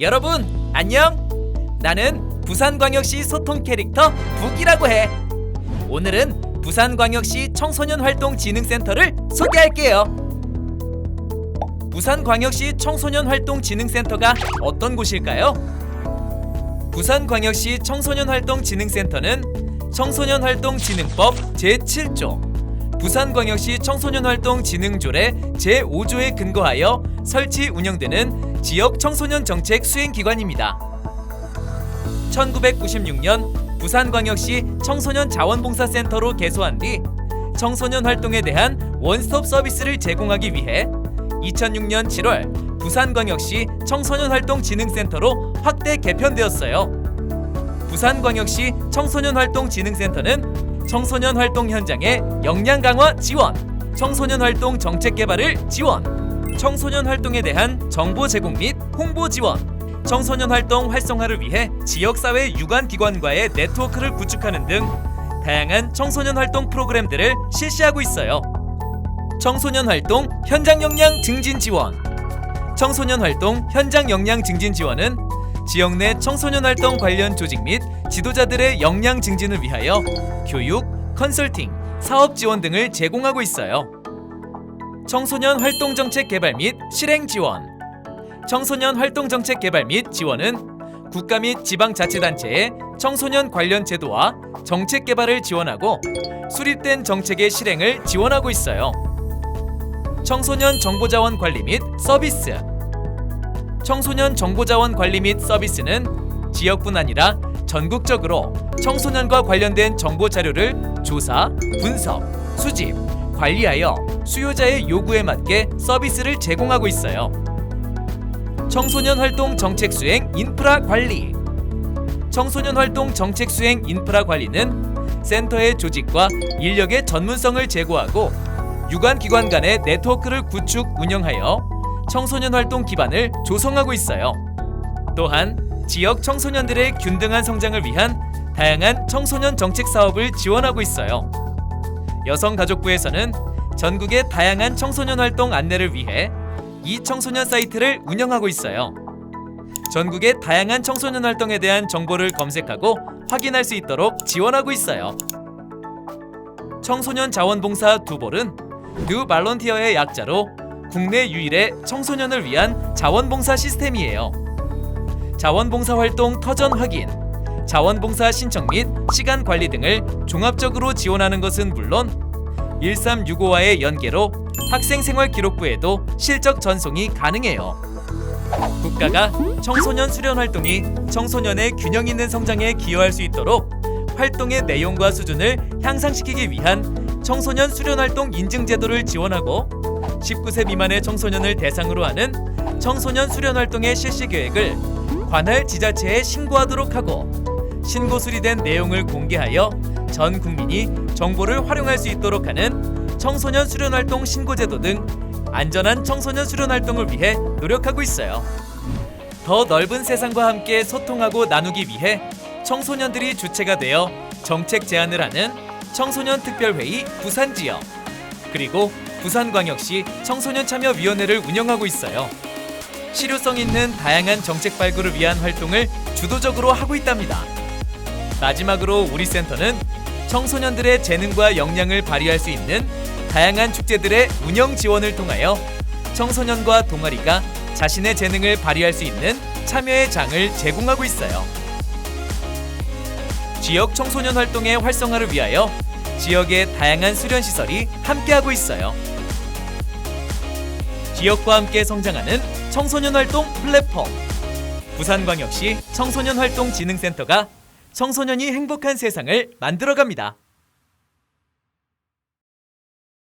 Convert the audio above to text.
여러분 안녕. 나는 부산광역시 소통 캐릭터 북이라고 해. 오늘은 부산광역시 청소년활동진흥센터를 소개할게요. 부산광역시 청소년활동진흥센터가 어떤 곳일까요? 부산광역시 청소년활동진흥센터는 청소년활동진흥법 제7조, 부산광역시 청소년활동진흥조례 제5조에 근거하여 설치 운영되는 지역 청소년 정책 수행기관입니다. 1996년 부산광역시 청소년 자원봉사센터로 개소한 뒤 청소년 활동에 대한 원스톱 서비스를 제공하기 위해 2006년 7월 부산광역시 청소년활동진흥센터로 확대 개편되었어요. 부산광역시 청소년활동진흥센터는 청소년 활동 현장의 역량 강화 지원, 청소년 활동 정책 개발을 지원, 청소년 활동에 대한 정보 제공 및 홍보 지원, 청소년 활동 활성화를 위해 지역사회 유관 기관과의 네트워크를 구축하는 등 다양한 청소년 활동 프로그램들을 실시하고 있어요. 청소년 활동 현장 역량 증진 지원. 청소년 활동 현장 역량 증진 지원은 지역 내 청소년 활동 관련 조직 및 지도자들의 역량 증진을 위하여 교육, 컨설팅, 사업 지원 등을 제공하고 있어요. 청소년 활동 정책 개발 및 실행 지원. 청소년 활동 정책 개발 및 지원은 국가 및 지방 자치단체의 청소년 관련 제도와 정책 개발을 지원하고 수립된 정책의 실행을 지원하고 있어요. 청소년 정보자원 관리 및 서비스. 청소년 정보자원 관리 및 서비스는 지역뿐 아니라 전국적으로 청소년과 관련된 정보 자료를 조사, 분석, 수집, 관리하여 수요자의 요구에 맞게 서비스를 제공하고 있어요. 청소년 활동 정책 수행 인프라 관리. 청소년 활동 정책 수행 인프라 관리는 센터의 조직과 인력의 전문성을 제고하고 유관 기관 간의 네트워크를 구축 운영하여 청소년 활동 기반을 조성하고 있어요. 또한 지역 청소년들의 균등한 성장을 위한 다양한 청소년 정책 사업을 지원하고 있어요. 여성가족부에서는 전국의 다양한 청소년 활동 안내를 위해 이 청소년 사이트를 운영하고 있어요. 전국의 다양한 청소년 활동에 대한 정보를 검색하고 확인할 수 있도록 지원하고 있어요. 청소년 자원봉사 두볼은 뉴 발런티어의 약자로 국내 유일의 청소년을 위한 자원봉사 시스템이에요. 자원봉사 활동 터전 확인, 자원봉사 신청 및 시간 관리 등을 종합적으로 지원하는 것은 물론 1365와의 연계로 학생생활기록부에도 실적 전송이 가능해요. 국가가 청소년 수련 활동이 청소년의 균형 있는 성장에 기여할 수 있도록 활동의 내용과 수준을 향상시키기 위한 청소년 수련 활동 인증 제도를 지원하고 19세 미만의 청소년을 대상으로 하는 청소년 수련 활동의 실시 계획을 관할 지자체에 신고하도록 하고 신고 수리된 내용을 공개하여 전 국민이 정보를 활용할 수 있도록 하는 청소년 수련 활동 신고 제도 등 안전한 청소년 수련 활동을 위해 노력하고 있어요. 더 넓은 세상과 함께 소통하고 나누기 위해 청소년들이 주체가 되어 정책 제안을 하는 청소년 특별회의 부산 지역 그리고 부산광역시 청소년 참여위원회를 운영하고 있어요. 실효성 있는 다양한 정책 발굴을 위한 활동을 주도적으로 하고 있답니다. 마지막으로 우리 센터는 청소년들의 재능과 역량을 발휘할 수 있는 다양한 축제들의 운영 지원을 통하여 청소년과 동아리가 자신의 재능을 발휘할 수 있는 참여의 장을 제공하고 있어요. 지역 청소년 활동의 활성화를 위하여 지역의 다양한 수련 시설이 함께하고 있어요. 지역과 함께 성장하는 청소년 활동 플랫폼 부산광역시 청소년 활동 진흥센터가 청소년이 행복한 세상을 만들어갑니다.